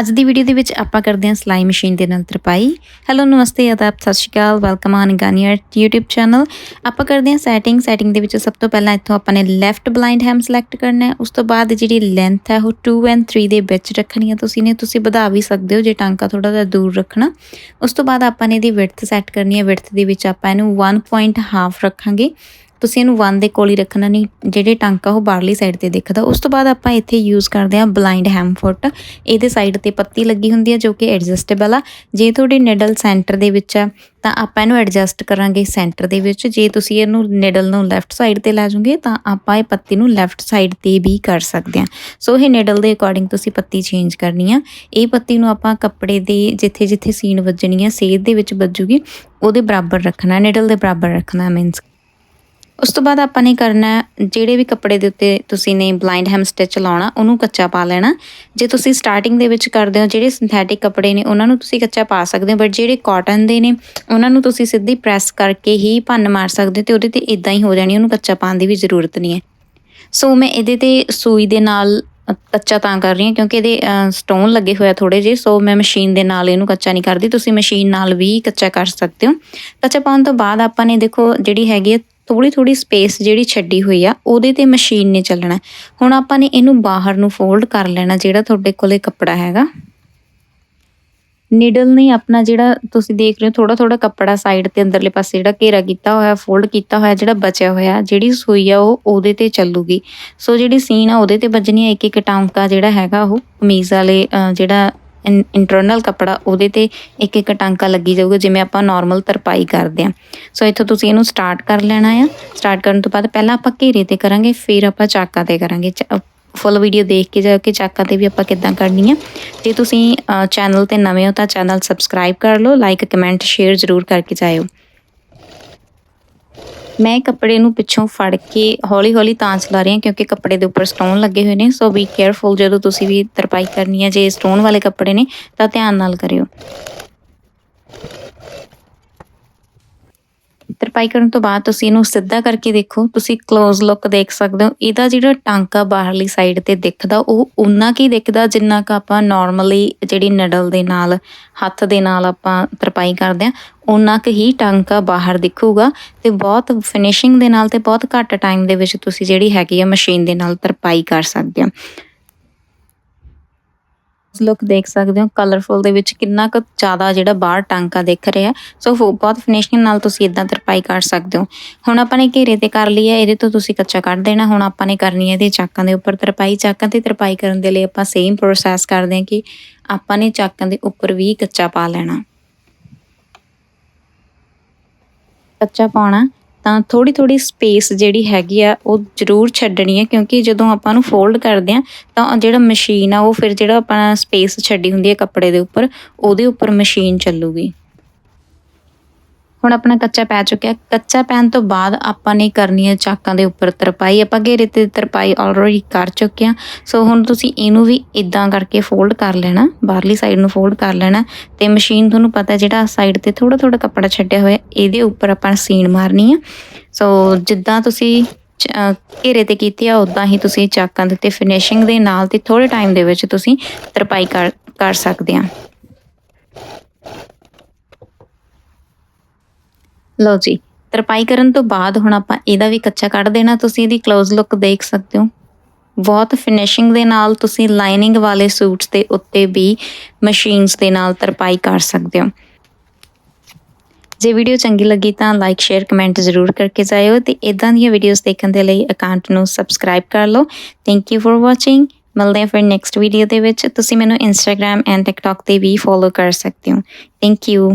ਅੱਜ ਦੀ ਵੀਡੀਓ ਦੇ ਵਿੱਚ ਆਪਾਂ ਕਰਦੇ ਹਾਂ ਸਲਾਈ ਮਸ਼ੀਨ ਦੇ ਨਾਲ ਤਰਪਾਈ। ਹੈਲੋ ਨਮਸਤੇ, ਆਦਾਬ, ਸਤਿ ਸ਼੍ਰੀ ਅਕਾਲ ਵੈਲਕਮ ਆਨ ਗਾਨੀਅਰ YouTube ਚੈਨਲ ਆਪਾਂ ਕਰਦੇ ਹਾਂ ਸੈਟਿੰਗ ਸੈਟਿੰਗ ਦੇ ਵਿੱਚ ਸਭ ਤੋਂ ਪਹਿਲਾਂ ਇੱਥੋਂ ਆਪਾਂ ਨੇ ਲੈਫਟ ਬਲਾਈਂਡ ਹੈਮ ਸਿਲੈਕਟ ਕਰਨਾ ਹੈ। ਉਸ ਤੋਂ ਬਾਅਦ ਜਿਹੜੀ ਲੈਂਥ ਹੈ, ਉਹ 2 ਐਂਡ 3 ਦੇ ਵਿੱਚ ਰੱਖਣੀ ਹੈ। ਤੁਸੀਂ ਨੇ, ਤੁਸੀਂ ਵਧਾ ਵੀ ਸਕਦੇ ਹੋ ਜੇ ਟਾਂਕਾ ਥੋੜਾ ਜਿਹਾ ਦੂਰ ਰੱਖਣਾ। ਉਸ ਤੋਂ ਬਾਅਦ ਆਪਾਂ ਨੇ ਇਹਦੀ ਵਿਡਥ ਸੈੱਟ ਕਰਨੀ ਹੈ। ਵਿਡਥ ਦੇ ਵਿੱਚ ਆਪਾਂ ਇਹਨੂੰ 1 ਪੁਆਇੰਟ ਹਾਫ ਰੱਖਾਂਗੇ। ਤੁਸੀਂ ਇਹਨੂੰ 1 ਦੇ ਕੋਲ ਹੀ ਰੱਖਣਾ ਨਹੀਂ, ਜਿਹੜੇ ਟਾਂਕਾ ਉਹ ਬਾਹਰਲੀ ਸਾਈਡ ਤੇ ਦੇਖਦਾ, ਉਸ ਤੋਂ ਬਾਅਦ ਆਪਾਂ ਇੱਥੇ ਯੂਜ਼ ਕਰਦੇ ਹਾਂ ਬਲਾਈਂਡ ਹੈਮ ਫੁੱਟ ਇਹਦੇ ਸਾਈਡ ਤੇ ਪੱਤੀ ਲੱਗੀ ਹੁੰਦੀ ਹੈ ਜੋ ਕਿ ਐਡਜਸਟੇਬਲ ਆ। ਜੇ ਤੁਹਾਡੇ ਨਿਡਲ ਸੈਂਟਰ ਦੇ ਵਿੱਚ ਆ, ਤਾਂ ਆਪਾਂ ਇਹਨੂੰ ਐਡਜਸਟ ਕਰਾਂਗੇ ਸੈਂਟਰ ਦੇ ਵਿੱਚ। ਜੇ ਤੁਸੀਂ ਇਹਨੂੰ ਨਿਡਲ ਨੂੰ ਲੈਫਟ ਸਾਈਡ ਤੇ ਲੈ ਜਾਓਗੇ, ਤਾਂ ਆਪਾਂ ਇਹ ਪੱਤੀ ਨੂੰ ਲੈਫਟ ਸਾਈਡ ਤੇ ਵੀ ਕਰ ਸਕਦੇ ਹਾਂ। ਸੋ ਇਹ ਨਿਡਲ ਦੇ ਅਕੋਰਡਿੰਗ ਤੁਸੀਂ ਪੱਤੀ ਚੇਂਜ ਕਰਨੀ ਆ। ਇਹ ਪੱਤੀ ਨੂੰ ਆਪਾਂ ਕੱਪੜੇ ਦੇ ਜਿੱਥੇ ਜਿੱਥੇ ਸੀਨ ਵੱਜਣੀ ਆ, ਸੇਧ ਦੇ ਵਿੱਚ ਵੱਜੂਗੀ, ਉਹਦੇ ਬਰਾਬਰ ਰੱਖਣਾ ਨਿਡਲ ਦੇ ਬਰਾਬਰ ਰੱਖਣਾ ਮੀਨਸ ਉਸ ਤੋਂ ਬਾਅਦ ਆਪਾਂ ਨੇ ਕਰਨਾ ਜਿਹੜੇ ਵੀ ਕੱਪੜੇ ਦੇ ਉੱਤੇ ਤੁਸੀਂ ਨੇ ਬਲਾਈਂਡ ਹੈਮ ਸਟਿਚ ਲਾਉਣਾ ਉਹਨੂੰ ਕੱਚਾ ਪਾ ਲੈਣਾ। ਜੇ ਤੁਸੀਂ ਸਟਾਰਟਿੰਗ ਦੇ ਵਿੱਚ ਕਰਦੇ ਹੋ, ਜਿਹੜੇ ਸਿੰਥੈਟਿਕ ਕੱਪੜੇ ਨੇ, ਉਹਨਾਂ ਨੂੰ ਤੁਸੀਂ ਕੱਚਾ ਪਾ ਸਕਦੇ ਹੋ ਬਟ ਜਿਹੜੇ ਕਾਟਨ ਦੇ ਨੇ, ਉਹਨਾਂ ਨੂੰ ਤੁਸੀਂ ਸਿੱਧੀ ਪ੍ਰੈਸ ਕਰਕੇ ਹੀ ਭੰਨ ਮਾਰ ਸਕਦੇ ਹੋ ਤੇ ਉਹਦੇ ਤੇ ਇਦਾਂ ਹੀ ਹੋ ਜਾਣੀ, ਉਹਨੂੰ ਕੱਚਾ ਪਾਉਣ ਦੀ ਵੀ ਜ਼ਰੂਰਤ ਨਹੀਂ ਹੈ। ਸੋ ਮੈਂ ਇਹਦੇ ਤੇ ਸੂਈ ਦੇ ਨਾਲ ਕੱਚਾ ਤਾਂ ਕਰ ਰਹੀ ਹਾਂ, ਕਿਉਂਕਿ ਇਹਦੇ ਸਟੋਨ ਲੱਗੇ ਹੋਇਆ ਥੋੜੇ ਜਿਹੇ ਸੋ ਮੈਂ ਮਸ਼ੀਨ ਦੇ ਨਾਲ ਇਹਨੂੰ ਕੱਚਾ ਨਹੀਂ ਕਰਦੀ, ਤੁਸੀਂ ਮਸ਼ੀਨ ਨਾਲ ਵੀ ਕੱਚਾ ਕਰ ਸਕਦੇ ਹੋ। ਕੱਚਾ ਪਾਉਣ ਤੋਂ ਬਾਅਦ ਆਪਾਂ ਨੇ ਦੇਖੋ, ਜਿਹੜੀ ਹੈਗੀ ਹੈ ਥੋੜੀ ਥੋੜੀ ਸਪੇਸ ਜਿਹੜੀ ਛੱਡੀ ਹੋਈ ਆ, ਉਹਦੇ ਤੇ ਮਸ਼ੀਨ ਨੇ ਚੱਲਣਾ। ਹੁਣ ਆਪਾਂ ਨੇ ਇਹਨੂੰ ਬਾਹਰ ਨੂੰ ਫੋਲਡ ਕਰ ਲੈਣਾ, ਜਿਹੜਾ ਤੁਹਾਡੇ ਕੋਲੇ ਕੱਪੜਾ ਹੈਗਾ। ਨੀਡਲ ਨੇ ਆਪਣਾ ਜਿਹੜਾ ਤੁਸੀਂ ਦੇਖ ਰਹੇ ਹੋ ਥੋੜਾ ਥੋੜਾ ਕੱਪੜਾ ਸਾਈਡ ਤੇ ਅੰਦਰਲੇ ਪਾਸੇ ਜਿਹੜਾ ਘੇਰਾ ਕੀਤਾ ਹੋਇਆ ਫੋਲਡ ਕੀਤਾ ਹੋਇਆ, ਜਿਹੜਾ ਬਚਿਆ ਹੋਇਆ, ਜਿਹੜੀ ਸੂਈ ਆ ਉਹ ਉਹਦੇ ਤੇ ਚੱਲੂਗੀ। ਸੋ ਜਿਹੜੀ ਸੀਨ ਆ ਉਹਦੇ ਤੇ ਵੱਜਣੀ ਆ ਇੱਕ ਇੱਕ ਟਾਂਕਾ ਜਿਹੜਾ ਹੈਗਾ ਉਹ ਕਮੀਜ਼ ਵਾਲੇ ਜਿਹੜਾ ਇੰਟਰਨਲ ਕੱਪੜਾ, ਉਹਦੇ ਤੇ ਇੱਕ ਇੱਕ ਟਾਂਕਾ ਲੱਗੀ ਜਾਊਗਾ, ਜਿਵੇਂ ਆਪਾਂ ਨਾਰਮਲ ਤਰਪਾਈ ਕਰਦੇ ਆ ਸੋ ਇੱਥੋਂ ਤੁਸੀਂ ਇਹਨੂੰ ਸਟਾਰਟ ਕਰ ਲੈਣਾ ਆ। ਸਟਾਰਟ ਕਰਨ ਤੋਂ ਬਾਅਦ ਪਹਿਲਾਂ ਆਪਾਂ ਘੇਰੇ ਤੇ ਕਰਾਂਗੇ, ਫਿਰ ਆਪਾਂ ਚਾਕਾਂ ਤੇ ਕਰਾਂਗੇ। ਫੁੱਲ ਵੀਡੀਓ ਦੇਖ ਕੇ ਜਾ ਕੇ ਚਾਕਾਂ ਤੇ ਵੀ ਆਪਾਂ ਕਿੱਦਾਂ ਕਰਨੀ ਆ। ਜੇ ਤੁਸੀਂ ਚੈਨਲ ਤੇ ਨਵੇਂ ਹੋ ਤਾਂ ਚੈਨਲ ਸਬਸਕ੍ਰਾਈਬ ਕਰ ਲਓ ਲਾਈਕ ਕਮੈਂਟ ਸ਼ੇਅਰ ਜ਼ਰੂਰ ਕਰਕੇ ਜਾਇਓ। ਮੈਂ ਕੱਪੜੇ ਨੂੰ ਪਿੱਛੋਂ ਫੜ ਕੇ ਹੌਲੀ-ਹੌਲੀ ਤਾਂ ਚਲਾ ਰਹੀ ਹਾਂ ਕਿਉਂਕਿ ਕੱਪੜੇ ਦੇ ਉੱਪਰ ਸਟੋਨ ਲੱਗੇ ਹੋਏ ਨੇ ਸੋ ਬੀ ਕੇਅਰਫੁਲ ਜਦੋਂ ਤੁਸੀਂ ਵੀ ਤਰਪਾਈ ਕਰਨੀ ਹੈ ਜੇ ਸਟੋਨ ਵਾਲੇ ਕੱਪੜੇ ਨੇ ਤਾਂ ਧਿਆਨ ਨਾਲ ਕਰਿਓ। ਤਰਪਾਈ ਕਰਨ ਤੋਂ ਬਾਅਦ ਤੁਸੀਂ ਇਹਨੂੰ ਸਿੱਧਾ ਕਰਕੇ ਦੇਖੋ, ਤੁਸੀਂ ক্লোਜ਼ ਲੁੱਕ ਦੇਖ ਸਕਦੇ ਹੋ। ਇਹਦਾ ਜਿਹੜਾ ਟਾਂਕਾ ਬਾਹਰਲੀ ਸਾਈਡ ਤੇ ਦਿਖਦਾ, ਉਹ ਉਨਾ ਕੀ ਦਿਖਦਾ ਜਿੰਨਾ ਕ ਆਪਾਂ ਨਾਰਮਲੀ ਜਿਹੜੀ ਨਡਲ ਦੇ ਨਾਲ, ਹੱਥ ਦੇ ਨਾਲ ਆਪਾਂ ਤਰਪਾਈ ਕਰਦੇ ਆ ਉਨਾ ਕੁ ਹੀ ਟਾਂਕਾ ਬਾਹਰ ਦਿਖੂਗਾ। ਤੇ ਬਹੁਤ ਫਿਨਿਸ਼ਿੰਗ ਦੇ ਨਾਲ ਤੇ ਬਹੁਤ ਘੱਟ ਟਾਈਮ ਦੇ ਵਿੱਚ ਤੁਸੀਂ ਜਿਹੜੀ ਹੈਗੀ ਆ ਮਸ਼ੀਨ ਦੇ ਨਾਲ ਤਰਪਾਈ ਕਰ ਸਕਦੇ ਹੋ। ਲੁੱਕ ਦੇਖ ਸਕਦੇ ਹੋ ਕਲਰਫੁਲ ਦੇ ਵਿੱਚ ਕਿੰਨਾ ਕੁ ਜ਼ਿਆਦਾ ਜਿਹੜਾ ਬਾਹਰ ਟਾਂਕਾ ਦਿਖ ਰਿਹਾ। ਸੋ ਬਹੁਤ ਫਿਨਿਸ਼ਿੰਗ ਨਾਲ ਤੁਸੀਂ ਇਦਾਂ ਤਰਪਾਈ ਕਰ ਸਕਦੇ ਹੋ। ਹੁਣ ਆਪਾਂ ਨੇ ਘੇਰੇ ਤੇ ਕਰ ਲਈ ਹੈ, ਇਹਦੇ ਤੋਂ ਤੁਸੀਂ ਕੱਚਾ ਕੱਢ ਦੇਣਾ। ਹੁਣ ਆਪਾਂ ਨੇ ਕਰਨੀ ਹੈ ਇਹਦੇ ਚਾਕਾਂ ਦੇ ਉੱਪਰ ਤਰਪਾਈ। ਚਾਕਾਂ ਤੇ ਤਰਪਾਈ ਕਰਨ ਦੇ ਲਈ ਆਪਾਂ ਸੇਮ ਪ੍ਰੋਸੈਸ ਕਰਦੇ ਹਾਂ ਕਿ ਆਪਾਂ ਨੇ ਚਾਕਾਂ ਦੇ ਉੱਪਰ ਵੀ ਕੱਚਾ ਪਾ ਲੈਣਾ। ਕੱਚਾ ਪਾਉਣਾ। ਤਾਂ ਥੋੜੀ ਥੋੜੀ ਸਪੇਸ ਜਿਹੜੀ ਹੈਗੀ ਆ, ਉਹ ਜ਼ਰੂਰ ਛੱਡਣੀ ਹੈ, ਕਿਉਂਕਿ ਜਦੋਂ ਆਪਾਂ ਨੂੰ ਫੋਲਡ ਕਰਦੇ ਆ ਤਾਂ ਜਿਹੜਾ ਮਸ਼ੀਨ ਆ, ਉਹ ਫਿਰ ਜਿਹੜਾ ਆਪਾਂ ਸਪੇਸ ਛੱਡੀ ਹੁੰਦੀ ਹੈ ਕੱਪੜੇ ਦੇ ਉੱਪਰ, ਉਹਦੇ ਉੱਪਰ ਮਸ਼ੀਨ ਚੱਲੂਗੀ। ਹੁਣ ਆਪਣਾ ਕੱਚਾ ਪੈ ਚੁੱਕਿਆ। ਕੱਚਾ ਪੈਣ ਤੋਂ ਬਾਅਦ ਆਪਾਂ ਨੇ ਕਰਨੀ ਹੈ ਚਾਕਾਂ ਦੇ ਉੱਪਰ ਤਰਪਾਈ। ਆਪਾਂ ਘੇਰੇ ਤੇ ਤਰਪਾਈ ਆਲਰੇਡੀ ਕਰ ਚੁੱਕੇ ਆ ਸੋ ਹੁਣ ਤੁਸੀਂ ਇਹਨੂੰ ਵੀ ਇਦਾਂ ਕਰਕੇ ਫੋਲਡ ਕਰ ਲੈਣਾ। ਬਾਹਰਲੀ ਸਾਈਡ ਨੂੰ ਫੋਲਡ ਕਰ ਲੈਣਾ। ਤੇ ਮਸ਼ੀਨ ਤੁਹਾਨੂੰ ਪਤਾ ਜਿਹੜਾ ਸਾਈਡ ਤੇ ਥੋੜਾ ਥੋੜਾ ਕੱਪੜਾ ਛੱਡਿਆ ਹੋਇਆ, ਇਹਦੇ ਉੱਪਰ ਆਪਾਂ ਸੀਨ ਮਾਰਨੀ ਆ। ਸੋ ਜਿੱਦਾਂ ਤੁਸੀਂ ਘੇਰੇ ਤੇ ਕੀਤੀ ਆ ਉਦਾਂ ਹੀ ਤੁਸੀਂ ਚਾਕਾਂ ਦੇ ਉੱਤੇ ਫਿਨਿਸ਼ਿੰਗ ਦੇ ਨਾਲ ਤੇ ਥੋੜੇ ਟਾਈਮ ਦੇ ਵਿੱਚ ਤੁਸੀਂ ਤਰਪਾਈ ਕਰ ਕਰ ਸਕਦੇ ਆ। ਲਓ ਜੀ, ਤਰਪਾਈ ਕਰਨ ਤੋਂ ਬਾਅਦ ਹੁਣ ਆਪਾਂ ਇਹਦਾ ਵੀ ਕੱਚਾ ਕੱਢ ਦੇਣਾ, ਤੁਸੀਂ ਇਹਦੀ ক্লোਜ਼ ਲੁੱਕ ਦੇਖ ਸਕਦੇ ਹੋ। ਬਹੁਤ ਫਿਨਿਸ਼ਿੰਗ ਦੇ ਨਾਲ ਤੁਸੀਂ ਲਾਈਨਿੰਗ ਵਾਲੇ ਸੂਟਸ ਦੇ ਉੱਤੇ ਵੀ ਮਸ਼ੀਨਸ ਦੇ ਨਾਲ ਤਰਪਾਈ ਕਰ ਸਕਦੇ ਹੋ। ਜੇ ਵੀਡੀਓ ਚੰਗੀ ਲੱਗੀ ਤਾਂ ਲਾਈਕ ਸ਼ੇਅਰ ਕਮੈਂਟ ਜ਼ਰੂਰ ਕਰਕੇ ਜਾਇਓ ਤੇ ਇਦਾਂ ਦੀਆਂ ਵੀਡੀਓਜ਼ ਦੇਖਣ ਦੇ ਲਈ ਅਕਾਊਂਟ ਨੂੰ ਸਬਸਕ੍ਰਾਈਬ ਕਰ ਲਓ। ਥੈਂਕ ਯੂ ਫॉर ਵਾਚਿੰਗ ਮਿਲਦੇ ਹਾਂ ਫਿਰ ਨੈਕਸਟ ਵੀਡੀਓ ਦੇ ਵਿੱਚ। ਤੁਸੀਂ ਮੈਨੂੰ ਇੰਸਟਾਗ੍ਰam ਐਂਡ ਟਿਕਟੌਕ ਤੇ ਵੀ ਫੋਲੋ ਕਰ ਸਕਦੇ ਹੋ। Thank you